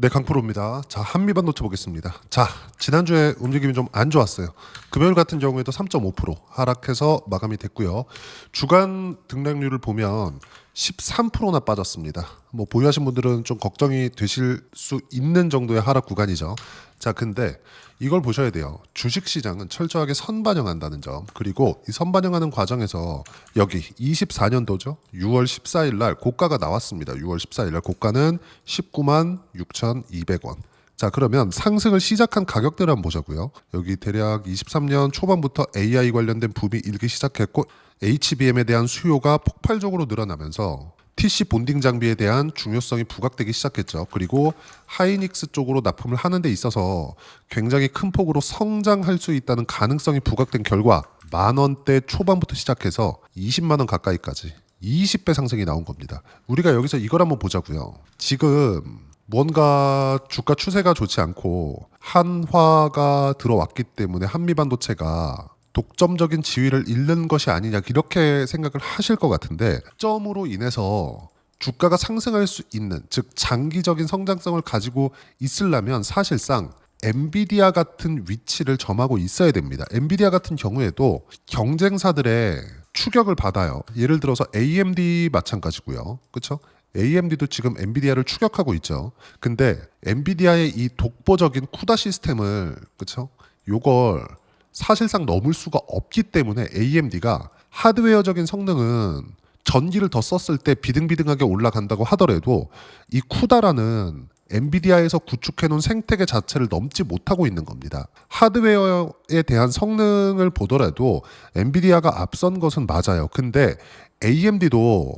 네, 강프로입니다. 자, 한미반도체 보겠습니다. 자, 지난주에 움직임이 좀 안 좋았어요. 금요일 같은 경우에도 3.5% 하락해서 마감이 됐고요. 주간 등락률을 보면 13%나 빠졌습니다. 뭐 보유하신 분들은 좀 걱정이 되실 수 있는 정도의 하락 구간이죠. 자, 근데 이걸 보셔야 돼요. 주식 시장은 철저하게 선반영한다는 점. 그리고 이 선반영하는 과정에서 여기 24년도죠. 6월 14일 날 고가가 나왔습니다. 6월 14일 날 고가는 19만 6,200원. 자, 그러면 상승을 시작한 가격대를 한번 보자고요. 여기 대략 23년 초반부터 AI 관련된 붐이 일기 시작했고 HBM에 대한 수요가 폭발적으로 늘어나면서 TC 본딩 장비에 대한 중요성이 부각되기 시작했죠. 그리고 하이닉스 쪽으로 납품을 하는 데 있어서 굉장히 큰 폭으로 성장할 수 있다는 가능성이 부각된 결과 만 원대 초반부터 시작해서 20만 원 가까이까지 20배 상승이 나온 겁니다. 우리가 여기서 이걸 한번 보자고요. 지금 뭔가 주가 추세가 좋지 않고 한화가 들어왔기 때문에 한미 반도체가 독점적인 지위를 잃는 것이 아니냐 이렇게 생각을 하실 것 같은데 점으로 인해서 주가가 상승할 수 있는 즉 장기적인 성장성을 가지고 있으려면 사실상 엔비디아 같은 위치를 점하고 있어야 됩니다. 엔비디아 같은 경우에도 경쟁사들의 추격을 받아요. 예를 들어서 AMD 마찬가지고요. 그렇죠? AMD도 지금 엔비디아를 추격하고 있죠. 근데 엔비디아의 이 독보적인 쿠다 시스템을 그렇죠? 요걸 사실상 넘을 수가 없기 때문에 AMD가 하드웨어적인 성능은 전기를 더 썼을 때 비등비등하게 올라간다고 하더라도 이 쿠다라는 엔비디아에서 구축해 놓은 생태계 자체를 넘지 못하고 있는 겁니다. 하드웨어에 대한 성능을 보더라도 엔비디아가 앞선 것은 맞아요. 근데 AMD도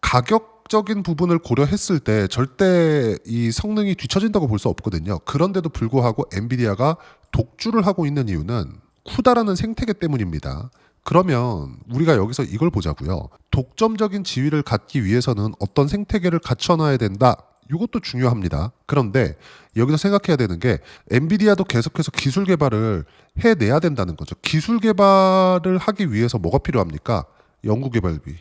가격 적인 부분을 고려했을 때 절대 이 성능이 뒤처진다고 볼 수 없거든요. 그런데도 불구하고 엔비디아가 독주를 하고 있는 이유는 쿠다라는 생태계 때문입니다. 그러면 우리가 여기서 이걸 보자고요. 독점적인 지위를 갖기 위해서는 어떤 생태계를 갖춰놔야 된다. 이것도 중요합니다. 그런데 여기서 생각해야 되는 게 엔비디아도 계속해서 기술 개발을 해내야 된다는 거죠. 기술 개발을 하기 위해서 뭐가 필요합니까? 연구 개발비.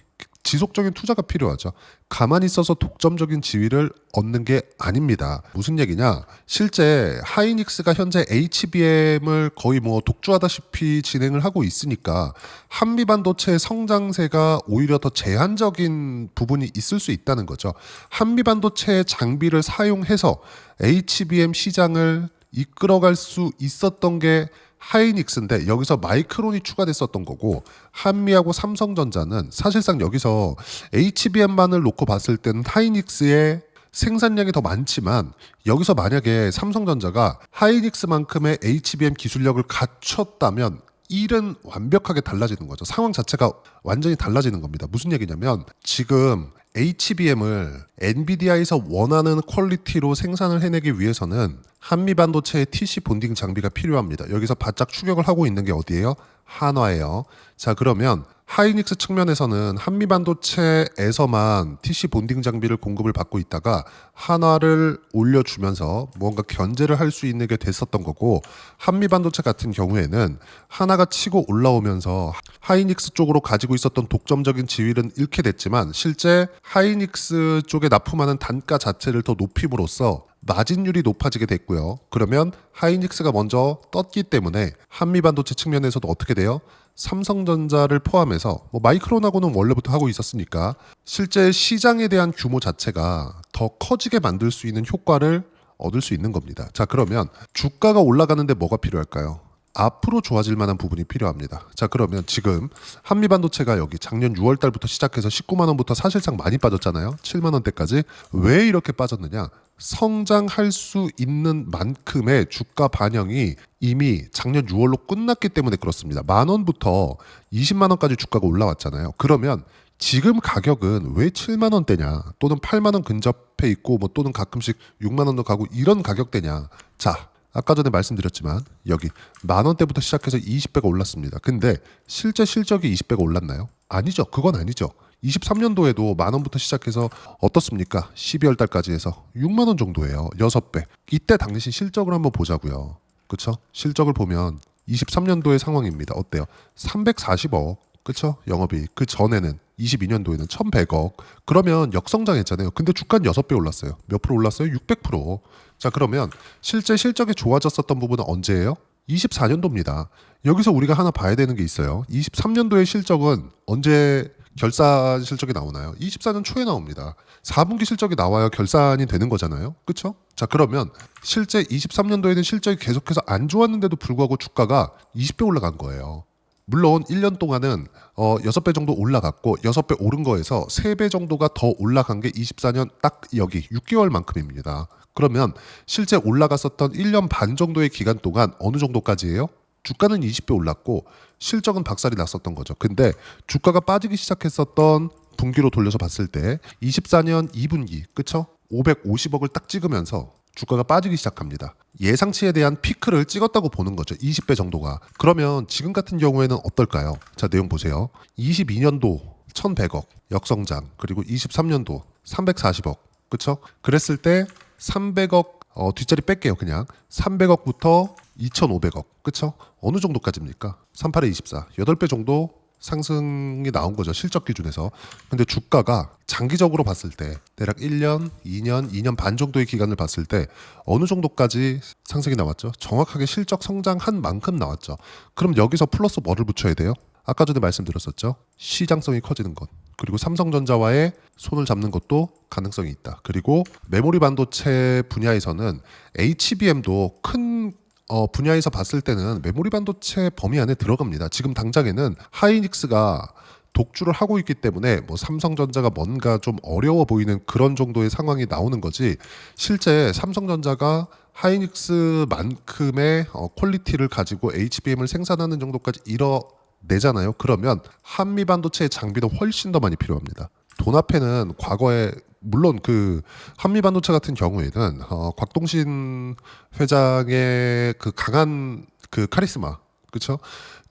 지속적인 투자가 필요하죠. 가만히 있어서 독점적인 지위를 얻는 게 아닙니다. 무슨 얘기냐? 실제 하이닉스가 현재 HBM을 거의 뭐 독주하다시피 진행을 하고 있으니까 한미 반도체의 성장세가 오히려 더 제한적인 부분이 있을 수 있다는 거죠. 한미 반도체 장비를 사용해서 HBM 시장을 이끌어갈 수 있었던 게 하이닉스인데 여기서 마이크론이 추가됐었던 거고 한미하고 삼성전자는 사실상 여기서 HBM만을 놓고 봤을 때는 하이닉스의 생산량이 더 많지만 여기서 만약에 삼성전자가 하이닉스만큼의 HBM 기술력을 갖췄다면 일은 완벽하게 달라지는 거죠. 상황 자체가 완전히 달라지는 겁니다. 무슨 얘기냐면 지금 HBM을 엔비디아에서 원하는 퀄리티로 생산을 해내기 위해서는 한미 반도체의 TC 본딩 장비가 필요합니다. 여기서 바짝 추격을 하고 있는 게 어디예요? 한화예요. 자, 그러면 하이닉스 측면에서는 한미 반도체에서만 TC 본딩 장비를 공급을 받고 있다가 한화를 올려주면서 뭔가 견제를 할 수 있는 게 됐었던 거고 한미 반도체 같은 경우에는 하나가 치고 올라오면서 하이닉스 쪽으로 가지고 있었던 독점적인 지위는 잃게 됐지만 실제 하이닉스 쪽에 납품하는 단가 자체를 더 높임으로써 마진율이 높아지게 됐고요. 그러면 하이닉스가 먼저 떴기 때문에 한미 반도체 측면에서도 어떻게 돼요? 삼성전자를 포함해서 뭐 마이크론하고는 원래부터 하고 있었으니까 실제 시장에 대한 규모 자체가 더 커지게 만들 수 있는 효과를 얻을 수 있는 겁니다. 자, 그러면 주가가 올라가는데 뭐가 필요할까요? 앞으로 좋아질 만한 부분이 필요합니다. 자, 그러면 지금 한미 반도체가 여기 작년 6월 달부터 시작해서 19만 원부터 사실상 많이 빠졌잖아요. 7만 원대까지. 왜 이렇게 빠졌느냐? 성장할 수 있는 만큼의 주가 반영이 이미 작년 6월로 끝났기 때문에 그렇습니다. 만 원부터 20만 원까지 주가가 올라왔잖아요. 그러면 지금 가격은 왜 7만 원대냐 또는 8만 원 근접해 있고 뭐 또는 가끔씩 6만 원도 가고 이런 가격대냐 자 아까 전에 말씀드렸지만 여기 만 원대부터 시작해서 20배가 올랐습니다 근데 실제 실적이 20배가 올랐나요? 아니죠 그건 아니죠 23년도에도 만 원부터 시작해서 어떻습니까? 12월 달까지 해서 6만 원 정도예요 6배 이때 당시 실적을 한번 보자고요 그쵸? 실적을 보면 23년도의 상황입니다 어때요? 340억 그쵸? 영업이익. 그 전에는 22년도에는 1,100억. 그러면 역성장했잖아요. 근데 주가는 6배 올랐어요. 몇 프로 올랐어요? 600%. 자, 그러면 실제 실적이 좋아졌었던 부분은 언제예요? 24년도입니다. 여기서 우리가 하나 봐야 되는 게 있어요. 23년도의 실적은 언제 결산 실적이 나오나요? 24년 초에 나옵니다. 4분기 실적이 나와야 결산이 되는 거잖아요. 그렇죠? 자, 그러면 실제 23년도에는 실적이 계속해서 안 좋았는데도 불구하고 주가가 20배 올라간 거예요. 물론 1년 동안은 어 6배 정도 올라갔고 6배 오른 거에서 3배 정도가 더 올라간 게 24년 딱 여기 6개월만큼입니다. 그러면 실제 올라갔었던 1년 반 정도의 기간 동안 어느 정도까지예요? 주가는 20배 올랐고 실적은 박살이 났었던 거죠. 근데 주가가 빠지기 시작했었던 분기로 돌려서 봤을 때 24년 2분기 그쵸? 550억을 딱 찍으면서 주가가 빠지기 시작합니다. 예상치에 대한 피크를 찍었다고 보는 거죠. 20배 정도가. 그러면 지금 같은 경우에는 어떨까요? 자, 내용 보세요. 22년도 1,100억 역성장 그리고 23년도 340억. 그쵸? 그랬을 때 300억 어, 뒷자리 뺄게요 그냥 300억부터 2,500억 그쵸? 어느 정도까지입니까? 38에 24 8배 정도 상승이 나온 거죠 실적 기준에서 근데 주가가 장기적으로 봤을 때 대략 1년, 2년, 2년 반 정도의 기간을 봤을 때 어느 정도까지 상승이 나왔죠? 정확하게 실적 성장한 만큼 나왔죠 그럼 여기서 플러스 뭐를 붙여야 돼요? 아까 전에 말씀드렸었죠 시장성이 커지는 것 그리고 삼성전자와의 손을 잡는 것도 가능성이 있다. 그리고 메모리 반도체 분야에서는 HBM도 큰 어, 분야에서 봤을 때는 메모리 반도체 범위 안에 들어갑니다. 지금 당장에는 하이닉스가 독주를 하고 있기 때문에 뭐 삼성전자가 뭔가 좀 어려워 보이는 그런 정도의 상황이 나오는 거지 실제 삼성전자가 하이닉스만큼의 어, 퀄리티를 가지고 HBM을 생산하는 정도까지 이뤄 내잖아요. 그러면 한미 반도체의 장비도 훨씬 더 많이 필요합니다. 돈 앞에는 과거에 물론 그 한미 반도체 같은 경우에는 어, 곽동신 회장의 그 강한 그 카리스마 그렇죠?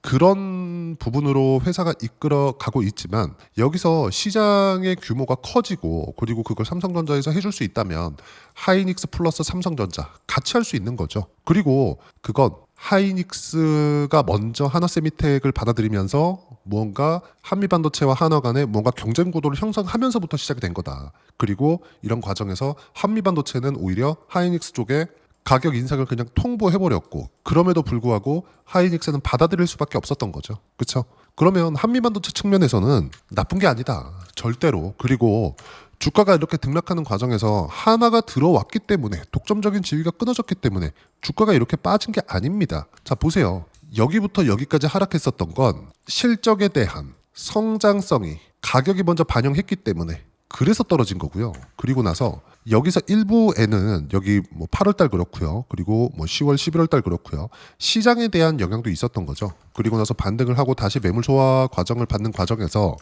그런 부분으로 회사가 이끌어 가고 있지만 여기서 시장의 규모가 커지고 그리고 그걸 삼성전자에서 해줄 수 있다면 하이닉스 플러스 삼성전자 같이 할 수 있는 거죠. 그리고 그건 하이닉스가 먼저 하나세미텍을 받아들이면서 무언가 한미 반도체와 한화 간에 뭔가 경쟁 구도를 형성하면서부터 시작이 된 거다. 그리고 이런 과정에서 한미 반도체는 오히려 하이닉스 쪽에 가격 인상을 그냥 통보해 버렸고 그럼에도 불구하고 하이닉스는 받아들일 수밖에 없었던 거죠. 그렇죠? 그러면 한미 반도체 측면에서는 나쁜 게 아니다. 절대로. 그리고 주가가 이렇게 등락하는 과정에서 하나가 들어왔기 때문에 독점적인 지위가 끊어졌기 때문에 주가가 이렇게 빠진 게 아닙니다. 자, 보세요. 여기부터 여기까지 하락했었던 건 실적에 대한 성장성이 가격이 먼저 반영했기 때문에 그래서 떨어진 거고요. 그리고 나서 여기서 일부에는 여기 뭐 8월 달 그렇고요. 그리고 뭐 10월, 11월 달 그렇고요. 시장에 대한 영향도 있었던 거죠. 그리고 나서 반등을 하고 다시 매물 소화 과정을 받는 과정에서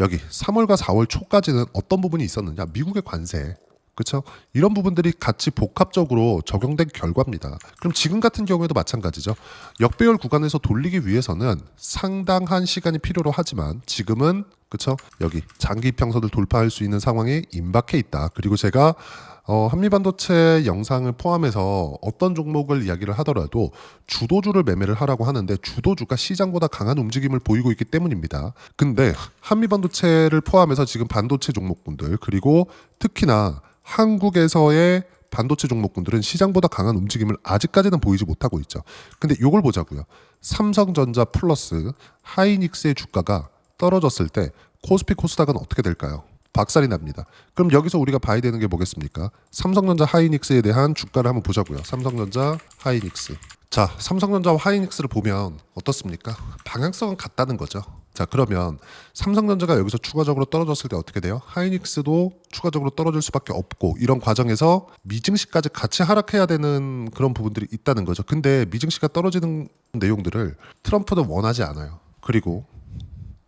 여기 3월과 4월 초까지는 어떤 부분이 있었느냐? 미국의 관세. 그렇죠? 이런 부분들이 같이 복합적으로 적용된 결과입니다. 그럼 지금 같은 경우에도 마찬가지죠. 역배열 구간에서 돌리기 위해서는 상당한 시간이 필요로 하지만 지금은 그렇죠? 여기 장기 이평선을 돌파할 수 있는 상황에 임박해 있다. 그리고 제가 어, 한미반도체 영상을 포함해서 어떤 종목을 이야기를 하더라도 주도주를 매매를 하라고 하는데 주도주가 시장보다 강한 움직임을 보이고 있기 때문입니다. 근데 한미반도체를 포함해서 지금 반도체 종목군들 그리고 특히나 한국에서의 반도체 종목군들은 시장보다 강한 움직임을 아직까지는 보이지 못하고 있죠. 근데 이걸 보자고요. 삼성전자 플러스 하이닉스의 주가가 떨어졌을 때 코스피 코스닥은 어떻게 될까요? 박살이 납니다. 그럼 여기서 우리가 봐야 되는 게 뭐겠습니까? 삼성전자 하이닉스에 대한 주가를 한번 보자고요. 삼성전자 하이닉스. 자, 삼성전자와 하이닉스를 보면 어떻습니까? 방향성은 같다는 거죠. 자, 그러면 삼성전자가 여기서 추가적으로 떨어졌을 때 어떻게 돼요? 하이닉스도 추가적으로 떨어질 수밖에 없고 이런 과정에서 미증시까지 같이 하락해야 되는 그런 부분들이 있다는 거죠. 근데 미증시가 떨어지는 내용들을 트럼프는 원하지 않아요. 그리고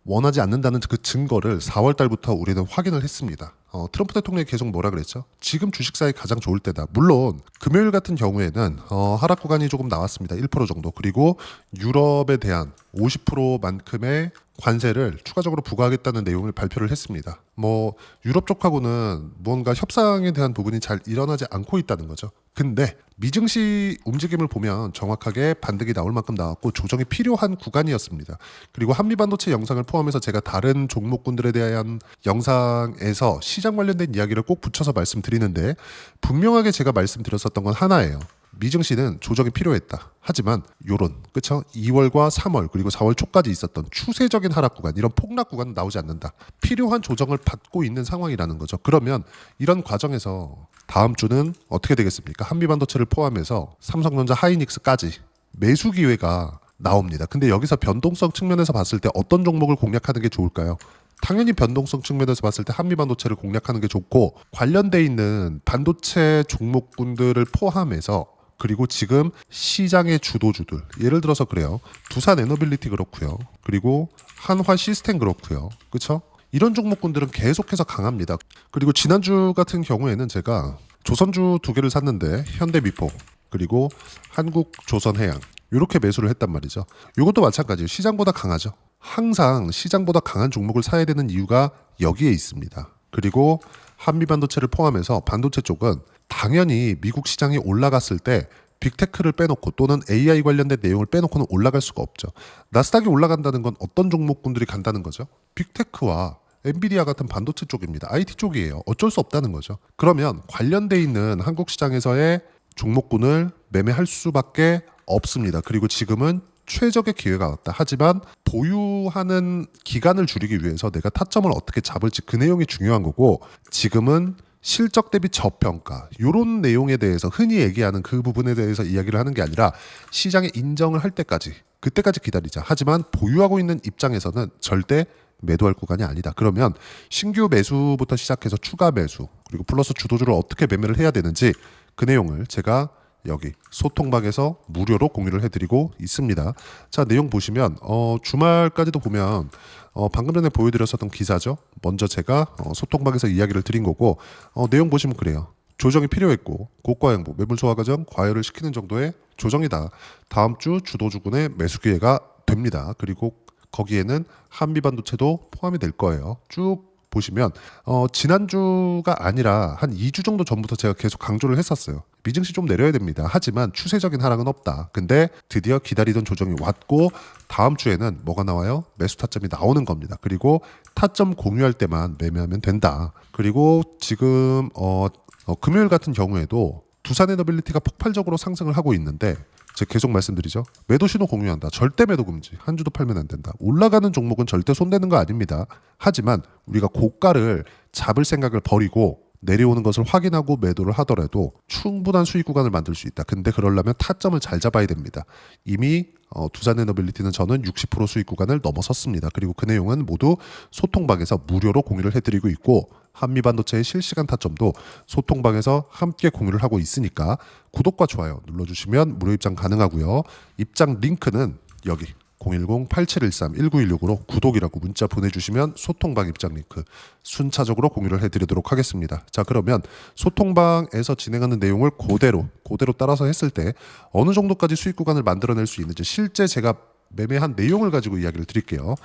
원하지 않는다는 그 증거를 4월 달부터 우리는 확인을 했습니다. 어, 트럼프 대통령이 계속 뭐라 그랬죠? 지금 주식사에 가장 좋을 때다. 물론 금요일 같은 경우에는 어, 하락 구간이 조금 나왔습니다. 1% 정도. 그리고 유럽에 대한 50%만큼의 관세를 추가적으로 부과하겠다는 내용을 발표를 했습니다. 뭐 유럽 쪽하고는 무언가 협상에 대한 부분이 잘 일어나지 않고 있다는 거죠. 근데 미증시 움직임을 보면 정확하게 반등이 나올 만큼 나왔고 조정이 필요한 구간이었습니다. 그리고 한미 반도체 영상을 포함해서 제가 다른 종목군들에 대한 영상에서 시장 관련된 이야기를 꼭 붙여서 말씀드리는데 분명하게 제가 말씀드렸었던 건 하나예요. 미증시는 조정이 필요했다. 하지만 요런 그쵸? 2월과 3월 그리고 4월 초까지 있었던 추세적인 하락 구간 이런 폭락 구간은 나오지 않는다. 필요한 조정을 받고 있는 상황이라는 거죠. 그러면 이런 과정에서 다음 주는 어떻게 되겠습니까? 한미 반도체를 포함해서 삼성전자 하이닉스까지 매수 기회가 나옵니다. 근데 여기서 변동성 측면에서 봤을 때 어떤 종목을 공략하는 게 좋을까요? 당연히 변동성 측면에서 봤을 때 한미 반도체를 공략하는 게 좋고 관련돼 있는 반도체 종목군들을 포함해서 그리고 지금 시장의 주도주들 예를 들어서 그래요. 두산 에너빌리티 그렇고요. 그리고 한화 시스템 그렇고요. 그렇죠 이런 종목군들은 계속해서 강합니다. 그리고 지난주 같은 경우에는 제가 조선주 두 개를 샀는데 현대미포 그리고 한국조선해양 이렇게 매수를 했단 말이죠. 이것도 마찬가지예요. 시장보다 강하죠. 항상 시장보다 강한 종목을 사야 되는 이유가 여기에 있습니다. 그리고 한미 반도체를 포함해서 반도체 쪽은 당연히 미국 시장이 올라갔을 때 빅테크를 빼놓고 또는 AI 관련된 내용을 빼놓고는 올라갈 수가 없죠. 나스닥이 올라간다는 건 어떤 종목군들이 간다는 거죠? 빅테크와 엔비디아 같은 반도체 쪽입니다. IT 쪽이에요. 어쩔 수 없다는 거죠. 그러면 관련돼 있는 한국 시장에서의 종목군을 매매할 수밖에 없습니다. 그리고 지금은 최적의 기회가 왔다. 하지만 보유하는 기간을 줄이기 위해서 내가 타점을 어떻게 잡을지 그 내용이 중요한 거고 지금은 실적 대비 저평가 이런 내용에 대해서 흔히 얘기하는 그 부분에 대해서 이야기를 하는 게 아니라 시장에 인정을 할 때까지 그때까지 기다리자. 하지만 보유하고 있는 입장에서는 절대 매도할 구간이 아니다. 그러면 신규 매수부터 시작해서 추가 매수 그리고 플러스 주도주를 어떻게 매매를 해야 되는지 그 내용을 제가 여기 소통방에서 무료로 공유를 해드리고 있습니다. 자 내용 보시면 어, 주말까지도 보면 어, 방금 전에 보여드렸었던 기사죠. 먼저 제가 어, 소통방에서 이야기를 드린 거고 어, 내용 보시면 그래요. 조정이 필요했고 고가 행보 매물 소화 과정 과열을 시키는 정도의 조정이다. 다음 주 주도주군의 매수 기회가 됩니다. 그리고 거기에는 한미 반도체도 포함이 될 거예요. 쭉 보시면 어, 지난주가 아니라 한 2주 정도 전부터 제가 계속 강조를 했었어요. 미증시 좀 내려야 됩니다. 하지만 추세적인 하락은 없다. 근데 드디어 기다리던 조정이 왔고 다음 주에는 뭐가 나와요? 매수 타점이 나오는 겁니다. 그리고 타점 공유할 때만 매매하면 된다. 그리고 지금 어, 어, 금요일 같은 경우에도 두산 에너빌리티가 폭발적으로 상승을 하고 있는데 제가 계속 말씀드리죠. 매도 신호 공유한다. 절대 매도 금지. 한 주도 팔면 안 된다. 올라가는 종목은 절대 손대는 거 아닙니다. 하지만 우리가 고가를 잡을 생각을 버리고 내려오는 것을 확인하고 매도를 하더라도 충분한 수익 구간을 만들 수 있다. 근데 그러려면 타점을 잘 잡아야 됩니다. 이미 어, 두산 에너빌리티는 저는 60% 수익 구간을 넘어섰습니다. 그리고 그 내용은 모두 소통방에서 무료로 공유를 해드리고 있고 한미 반도체의 실시간 타점도 소통방에서 함께 공유를 하고 있으니까 구독과 좋아요 눌러주시면 무료 입장 가능하고요. 입장 링크는 여기 010-8713-1916으로 구독이라고 문자 보내주시면 소통방 입장 링크 순차적으로 공유를 해드리도록 하겠습니다. 자 그러면 소통방에서 진행하는 내용을 그대로 그대로 따라서 했을 때 어느 정도까지 수익 구간을 만들어낼 수 있는지 실제 제가 매매한 내용을 가지고 이야기를 드릴게요.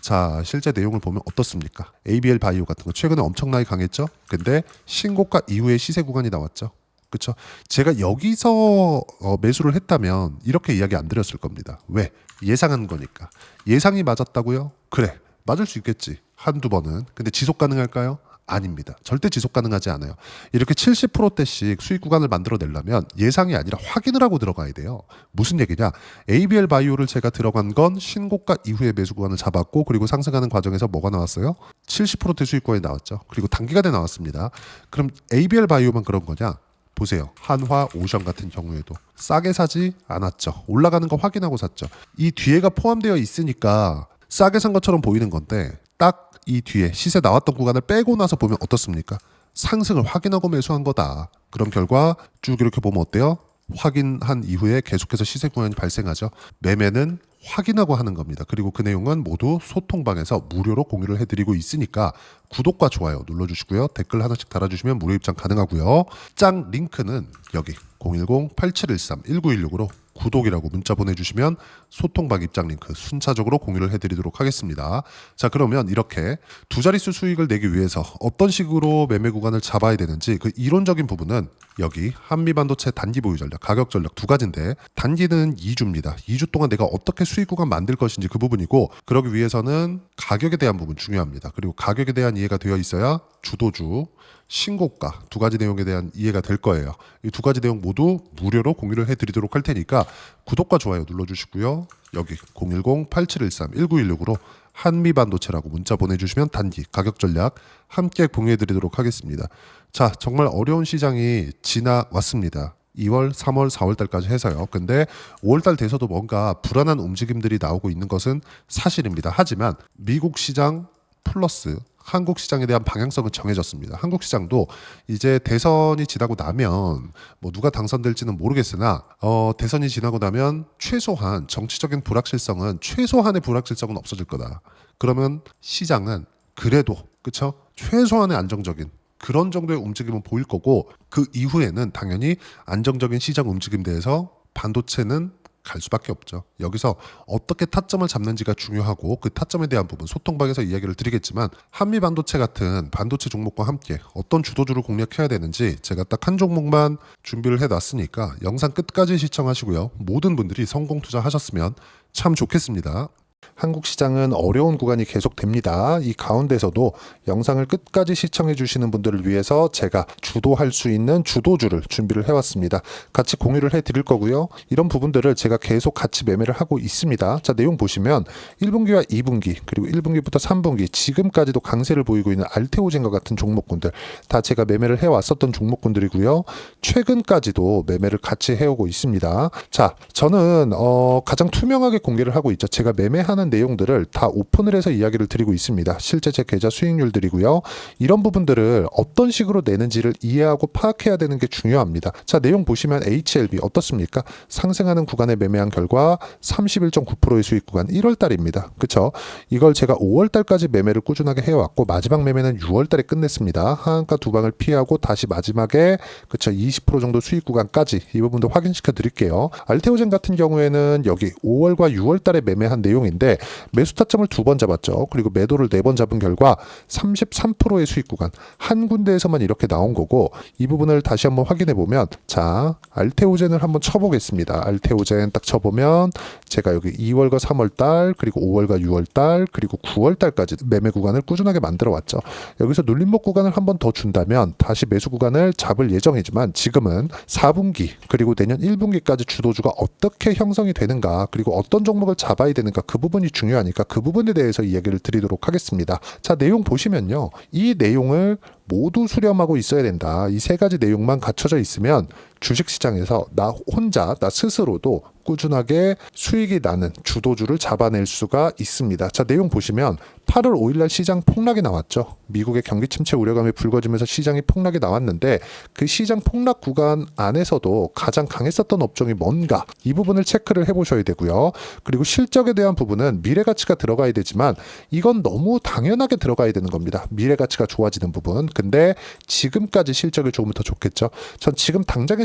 자, 실제 내용을 보면 어떻습니까? ABL 바이오 같은 거 최근에 엄청나게 강했죠. 근데 신고가 이후에 시세 구간이 나왔죠. 그렇죠. 제가 여기서 어, 매수를 했다면 이렇게 이야기 안 드렸을 겁니다. 왜? 예상한 거니까. 예상이 맞았다고요? 그래. 맞을 수 있겠지. 한두 번은. 근데 지속 가능할까요? 아닙니다. 절대 지속 가능하지 않아요. 이렇게 70%대씩 수익 구간을 만들어 내려면 예상이 아니라 확인을 하고 들어가야 돼요. 무슨 얘기냐? ABL 바이오를 제가 들어간 건 신고가 이후에 매수 구간을 잡았고 그리고 상승하는 과정에서 뭐가 나왔어요? 70%대 수익 구간이 나왔죠. 그리고 단기간에 나왔습니다. 그럼 ABL 바이오만 그런 거냐? 보세요. 한화, 오션 같은 경우에도 싸게 사지 않았죠. 올라가는 거 확인하고 샀죠. 이 뒤에가 포함되어 있으니까 싸게 산 것처럼 보이는 건데 딱 이 뒤에 시세 나왔던 구간을 빼고 나서 보면 어떻습니까? 상승을 확인하고 매수한 거다. 그런 결과 쭉 이렇게 보면 어때요? 확인한 이후에 계속해서 시세 구간이 발생하죠. 매매는 확인하고 하는 겁니다. 그리고 그 내용은 모두 소통방에서 무료로 공유를 해드리고 있으니까 구독과 좋아요 눌러주시고요. 댓글 하나씩 달아주시면 무료 입장 가능하고요. 짱 링크는 여기 010-8713-1916으로 구독이라고 문자 보내주시면 소통방 입장 링크 순차적으로 공유를 해드리도록 하겠습니다. 자 그러면 이렇게 두 자릿수 수익을 내기 위해서 어떤 식으로 매매 구간을 잡아야 되는지 그 이론적인 부분은 여기 한미반도체 단기 보유 전략, 가격 전략 두 가지인데 단기는 2주입니다. 2주 동안 내가 어떻게 수익 구간 만들 것인지 그 부분이고 그러기 위해서는 가격에 대한 부분 중요합니다. 그리고 가격에 대한 이해가 되어 있어야 주도주, 신고가 두 가지 내용에 대한 이해가 될 거예요. 이 두 가지 내용 모두 무료로 공유를 해드리도록 할 테니까 구독과 좋아요 눌러주시고요. 여기 010-8713-1916으로 한미반도체라고 문자 보내주시면 단기 가격 전략 함께 공유해드리도록 하겠습니다. 자 정말 어려운 시장이 지나왔습니다. 2월, 3월, 4월 달까지 해서요. 근데 5월 달 돼서도 뭔가 불안한 움직임들이 나오고 있는 것은 사실입니다. 하지만 미국 시장 플러스 한국 시장에 대한 방향성은 정해졌습니다. 한국 시장도 이제 대선이 지나고 나면 뭐 누가 당선될지는 모르겠으나 어, 대선이 지나고 나면 최소한 정치적인 불확실성은 최소한의 불확실성은 없어질 거다. 그러면 시장은 그래도 그쵸 최소한의 안정적인 그런 정도의 움직임은 보일 거고 그 이후에는 당연히 안정적인 시장 움직임 대해서 반도체는 갈 수밖에 없죠. 여기서 어떻게 타점을 잡는지가 중요하고 그 타점에 대한 부분 소통방에서 이야기를 드리겠지만 한미 반도체 같은 반도체 종목과 함께 어떤 주도주를 공략해야 되는지 제가 딱 한 종목만 준비를 해놨으니까 영상 끝까지 시청하시고요. 모든 분들이 성공 투자하셨으면 참 좋겠습니다. 한국 시장은 어려운 구간이 계속됩니다. 이 가운데서도 영상을 끝까지 시청해 주시는 분들을 위해서 제가 주도할 수 있는 주도주를 준비를 해왔습니다. 같이 공유를 해 드릴 거고요. 이런 부분들을 제가 계속 같이 매매를 하고 있습니다. 자, 내용 보시면 1분기와 2분기 그리고 1분기부터 3분기 지금까지도 강세를 보이고 있는 알테오젠과 같은 종목군들 다 제가 매매를 해왔었던 종목군들이고요. 최근까지도 매매를 같이 해오고 있습니다. 자, 저는 어, 가장 투명하게 공개를 하고 있죠. 제가 매매 하는 내용들을 다 오픈을 해서 이야기를 드리고 있습니다. 실제 제 계좌 수익률들이고요. 이런 부분들을 어떤 식으로 내는지를 이해하고 파악해야 되는 게 중요합니다. 자, 내용 보시면 HLB 어떻습니까? 상승하는 구간에 매매한 결과 31.9%의 수익 구간 1월 달입니다. 그쵸? 이걸 제가 5월 달까지 매매를 꾸준하게 해왔고 마지막 매매는 6월 달에 끝냈습니다. 하한가 두 방을 피하고 다시 마지막에 그쵸 20% 정도 수익 구간까지 이 부분도 확인시켜 드릴게요. 알테오젠 같은 경우에는 여기 5월과 6월 달에 매매한 내용인데 매수 타점을 두 번 잡았죠. 그리고 매도를 네 번 잡은 결과 33%의 수익 구간 한 군데에서만 이렇게 나온 거고 이 부분을 다시 한번 확인해 보면 자 알테오젠을 한번 쳐보겠습니다. 알테오젠 딱 쳐보면 제가 여기 2월과 3월 달 그리고 5월과 6월 달 그리고 9월 달까지 매매 구간을 꾸준하게 만들어 왔죠. 여기서 눌림목 구간을 한번 더 준다면 다시 매수 구간을 잡을 예정이지만 지금은 4분기 그리고 내년 1분기까지 주도주가 어떻게 형성이 되는가 그리고 어떤 종목을 잡아야 되는가 그 부분 이 중요하니까 그 부분에 대해서 이야기를 드리도록 하겠습니다. 자 내용 보시면요 이 내용을 모두 수렴하고 있어야 된다. 이 세 가지 내용만 갖춰져 있으면 주식 시장에서 나 혼자 나 스스로도 꾸준하게 수익이 나는 주도주를 잡아낼 수가 있습니다. 자, 내용 보시면 8월 5일 날 시장 폭락이 나왔죠. 미국의 경기 침체 우려감이 불거지면서 시장이 폭락이 나왔는데 그 시장 폭락 구간 안에서도 가장 강했었던 업종이 뭔가 이 부분을 체크를 해 보셔야 되고요. 그리고 실적에 대한 부분은 미래 가치가 들어가야 되지만 이건 너무 당연하게 들어가야 되는 겁니다. 미래 가치가 좋아지는 부분. 근데 지금까지 실적이 조금 더 좋겠죠. 전 지금 당장의